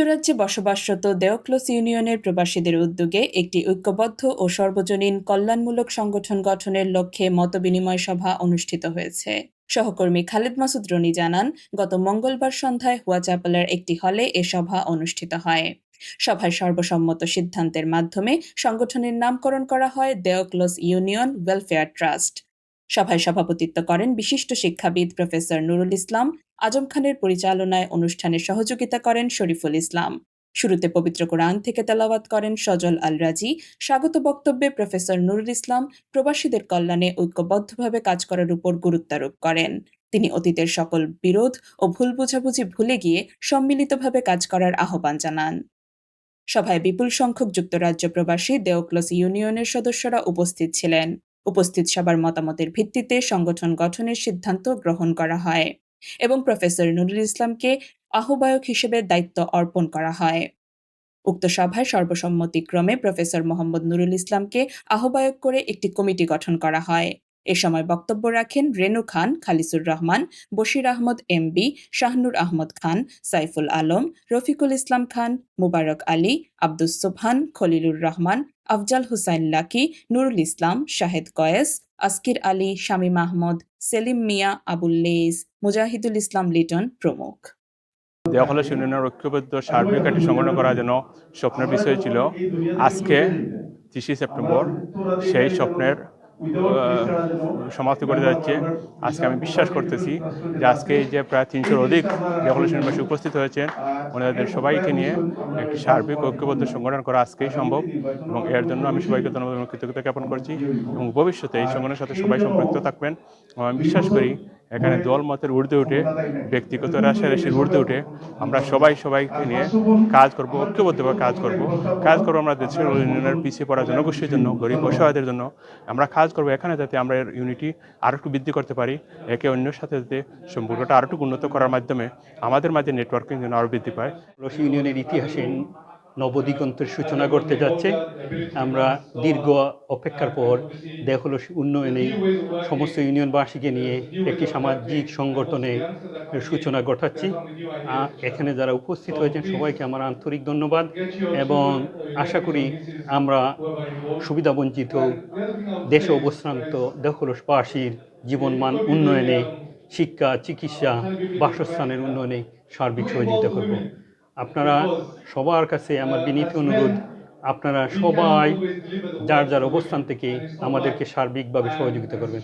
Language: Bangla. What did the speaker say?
যুক্তরাজ্যে বসবাসরত দেওক্লস ইউনিয়নের প্রবাসীদের উদ্যোগে একটি ঐক্যবদ্ধ ও সর্বজনীন কল্যাণমূলক সংগঠন গঠনের লক্ষ্যে মতবিনিময় সভা অনুষ্ঠিত হয়েছে। সহকর্মী খালেদ মাসুদ রনি জানান, গত মঙ্গলবার সন্ধ্যায় হুয়াচাপালার একটি হলে এ সভা অনুষ্ঠিত হয়। সভায় সর্বসম্মত সিদ্ধান্তের মাধ্যমে সংগঠনের নামকরণ করা হয় দেওক্লোস ইউনিয়ন ওয়েলফেয়ার ট্রাস্ট। সভায় সভাপতিত্ব করেন বিশিষ্ট শিক্ষাবিদ প্রফেসর নুরুল ইসলাম আজম খানের পরিচালনায় অনুষ্ঠানে সহযোগিতা করেন শরীফুল ইসলাম। শুরুতে পবিত্র কোরআন থেকে তেলাওয়াত করেন সজল আল রাজি স্বাগত বক্তব্যে প্রফেসর নুরুল ইসলাম প্রবাসীদের কল্যাণে ঐক্যবদ্ধভাবে কাজ করার উপর গুরুত্বারোপ করেন। তিনি অতীতের সকল বিরোধ ও ভুল বোঝাবুঝি ভুলে গিয়ে সম্মিলিতভাবে কাজ করার আহ্বান জানান। সভায় বিপুল সংখ্যক যুক্তরাজ্য প্রবাসী দেওক্লস ইউনিয়নের সদস্যরা উপস্থিত ছিলেন। উপস্থিত সবার মতামতের ভিত্তিতে সংগঠন গঠনের সিদ্ধান্ত গ্রহণ করা হয়। এবং প্রফেসর নুরুল ইসলামকে আহ্বায়ক হিসেবে দায়িত্ব অর্পণ করা হয়। উক্ত সভায় সর্বসম্মতিক্রমে প্রফেসর মোহাম্মদ নুরুল ইসলামকে আহ্বায়ক করে একটি কমিটি গঠন করা হয়। এ সময় বক্তব্য রাখেন রেনু খান, খালিসুর রহমান, বশির আহমদ এমবি, শাহনুর আহমদ খান, সাইফুল আলম, রফিকুল ইসলাম খান, মুবারক আলী, আব্দুস সোবহান, খলিলুর রহমান, আফজাল হুসাইন লাকি, নুরুল ইসলাম, শাহেদ কয়েস আসকির আলী, শামীম আহমদ, সেলিম মিয়া, আবুল লেইস মুজাহিদুল ইসলাম লিটন প্রমুখ। দেওয়ালে ইউনিয়নের ঐক্যবদ্ধ সার্বিক একটি সংগঠন করার জন্য স্বপ্নের বিষয় ছিল, আজকে তিরিশে সেপ্টেম্বর সেই স্বপ্নের সমাপ্তি করে যাচ্ছে। আজকে আমি বিশ্বাস করতেছি যে আজকে যে প্রায় তিনশোর অধিক রেভলিউশন বাসী উপস্থিত হয়েছেন ওনাদের সবাইকে নিয়ে একটি সার্বিক ঐক্যবদ্ধ সংগঠন করা আজকেই সম্ভব এবং এর জন্য আমি সবাইকে ধন্যবাদ কৃতজ্ঞতা জ্ঞাপন করছি এবং ভবিষ্যতে এই সংগঠনের সাথে সবাই সম্পৃক্ত থাকবেন। এবং আমি বিশ্বাস করি এখানে দল মতের ঊর্ধ্বে উঠে, ব্যক্তিগত রাশারাশির ঊর্ধ্বে উঠে আমরা সবাই সবাইকে নিয়ে কাজ করব, ঐক্যবদ্ধভাবে কাজ করব। কাজ করব আমরা দেশের ইউনিয়নের পিছিয়ে পড়া জনগোষ্ঠীর জন্য, গরিব অসহায়দের জন্য। আমরা কাজ করব এখানে যাতে আমরা এর ইউনিটি আরও একটু বৃদ্ধি করতে পারি, একে অন্যের সাথে যাতে সম্পর্কটা আরও একটু উন্নত করার মাধ্যমে আমাদের মাঝে নেটওয়ার্কিং যেন আরও বৃদ্ধি পায়। রশি ইউনিয়নের ইতিহাসে নবদিগন্তের সূচনা করতে যাচ্ছে। আমরা দীর্ঘ অপেক্ষার পর দেহলস উন্নয়নে সমস্ত ইউনিয়নবাসীকে নিয়ে একটি সামাজিক সংগঠনে সূচনা ঘটাচ্ছি এখানে যারা উপস্থিত হয়েছেন সবাইকে আমার আন্তরিক ধন্যবাদ এবং আশা করি আমরা সুবিধাবঞ্চিত দেশে অবস্থান্ত দেহলসবাসীর জীবনমান উন্নয়নে শিক্ষা, চিকিৎসা, বাসস্থানের উন্নয়নে সার্বিক সহযোগিতা করব। আপনারা সবার কাছে আমার বিনীত অনুরোধ, আপনারা সবাই যার যার অবস্থান থেকে আমাদেরকে সার্বিকভাবে সহযোগিতা করবেন।